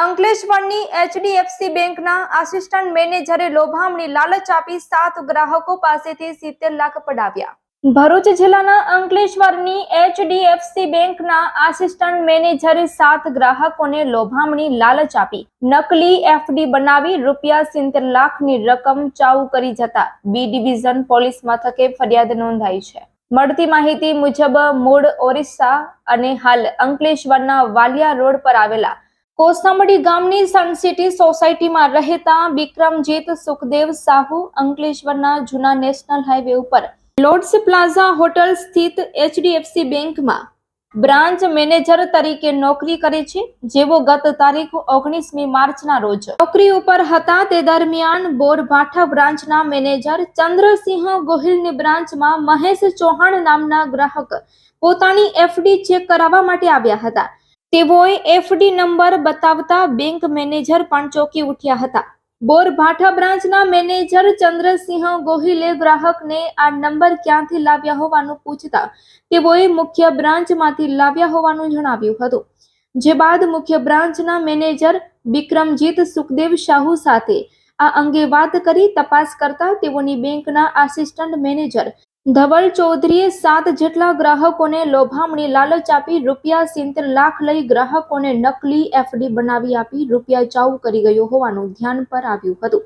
અંકલેશ્વરની HDFC બેંકના assistant મેનેજરે લોભામણી લાલચ આપી સાત ગ્રાહકો પાસેથી સિત્તેર લાખ પડાવ્યા. ભરૂચ જિલ્લાના અંકલેશ્વરની એચડીએફસી બેંકના આસિસ્ટન્ટ મેનેજરે સાત ગ્રાહકોને લોભામણી લાલચ આપી, નકલી એફડી બનાવી રૂપિયા સિત્તેર લાખની રકમ ચાઉ કરી જતા બી ડિવિઝન પોલીસ મથકે ફરિયાદ નોંધાઈ છે. મળતી માહિતી મુજબ મૂળ ઓરિસ્સા અને હાલ અંકલેશ્વરના વાલિયા રોડ પર આવેલા કોસંબડી ગામની સનસિટી સોસાયટીમાં રહેતા વિક્રમજીત સુખદેવ સાહુ અંકલેશ્વરના જૂના નેશનલ હાઈવે ઉપર લોર્ડ્સ પ્લાઝા હોટલ સ્થિત એચડીએફસી બેંકમાં બ્રાન્ચ મેનેજર તરીકે નોકરી કરે છે જેઓ ગત તારીખ ઓગણીસમી માર્ચના રોજ. નોકરી ઉપર હતા તે દરમિયાન બોરભાઠા બ્રાન્ચના મેનેજર ચંદ્રસિંહ ગોહિલની બ્રાન્ચમાં મહેશ ચૌહાણ નામના ગ્રાહક પોતાની એફડી ચેક કરાવવા માટે આવ્યા હતા. તેઓએ એફડી નંબર બતાવતા બેંક મેનેજર પણ ચોંકી ઉઠ્યા હતા. બોરભાઠા બ્રાન્ચના મેનેજર ચંદ્રસિંહ ગોહિલે ગ્રાહકને આ નંબર ક્યાંથી લાવ્યા હોવાનું પૂછતા તેઓએ મુખ્ય બ્રાન્ચમાંથી લાવ્યા હોવાનું જણાવ્યું હતું. જે બાદ મુખ્ય બ્રાન્ચના મેનેજર વિક્રમજીત સુખદેવ શાહુ સાથે આ અંગે વાત કરી તપાસ કરતા તેઓની બેંકના આસિસ્ટન્ટ મેનેજર ધવલ ચૌધરીએ સાત જેટલા ગ્રાહકોને લોભામણી લાલચ આપી રૂપિયા સિત્તેર લાખ લઈ ગ્રાહકોને નકલી એફડી બનાવી આપી રૂપિયા ચાઉ કરી ગયો હોવાનું ધ્યાન પર આવ્યું હતું.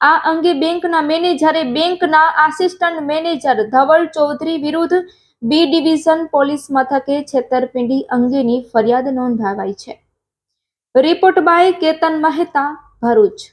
આ અંગે બેંકના મેનેજરે બેંકના આસિસ્ટન્ટ મેનેજર ધવલ ચૌધરી વિરુદ્ધ બી ડિવિઝન પોલીસ મથકે છેતરપિંડી અંગેની ફરિયાદ નોંધાવાઈ છે. Report by Ketan Mehta Bharuch.